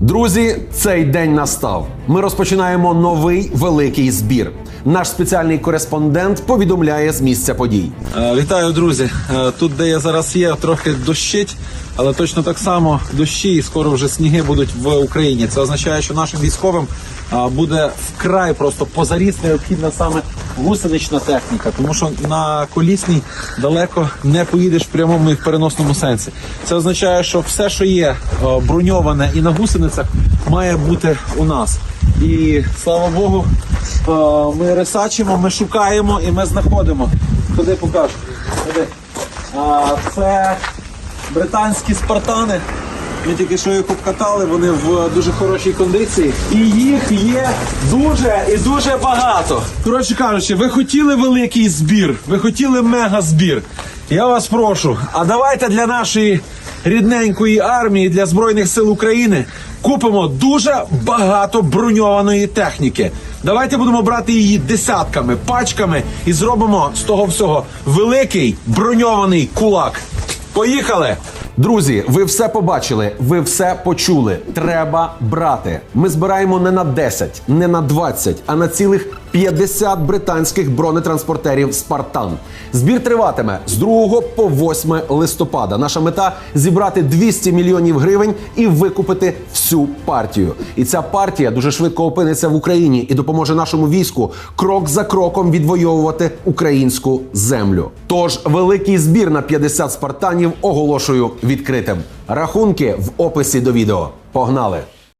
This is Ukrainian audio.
Друзі, цей день настав. Ми розпочинаємо новий великий збір. Наш спеціальний кореспондент повідомляє з місця подій. Е, Вітаю, друзі. Е, Тут, де я зараз є, трохи дощить, але точно так само дощі і скоро вже сніги будуть в Україні. Це означає, що нашим військовим буде вкрай просто позаріс необхідна саме гусенична техніка, тому що на колісній далеко не поїдеш в прямому і в переносному сенсі. Це означає, що все, що є е, броньоване і на гусеницях, має бути у нас. І слава Богу, е, ми ресачимо, ми шукаємо і ми знаходимо. Куди покажу? Куди? Це британські спартани. Ми тільки що їх обкатали, вони в дуже хорошій кондиції. І їх є дуже і дуже багато. Коротше кажучи, ви хотіли великий збір, ви хотіли мега збір. Я вас прошу, а давайте для нашої рідненької армії, для Збройних сил України купимо дуже багато броньованої техніки. Давайте будемо брати її десятками, пачками і зробимо з того всього великий броньований кулак. Поїхали! Друзі, ви все побачили, ви все почули. Треба брати. Ми збираємо не на 10, не на 20, а на цілих 50 британських бронетранспортерів Спартан. Збір триватиме з 2 по 8 листопада. Наша мета зібрати 200 мільйонів гривень і викупити всю партію. І ця партія дуже швидко опиниться в Україні і допоможе нашому війську крок за кроком відвоювати українську землю. Тож великий збір на 50 спартанів оголошую відкритим. Рахунки в описі до відео. Погнали!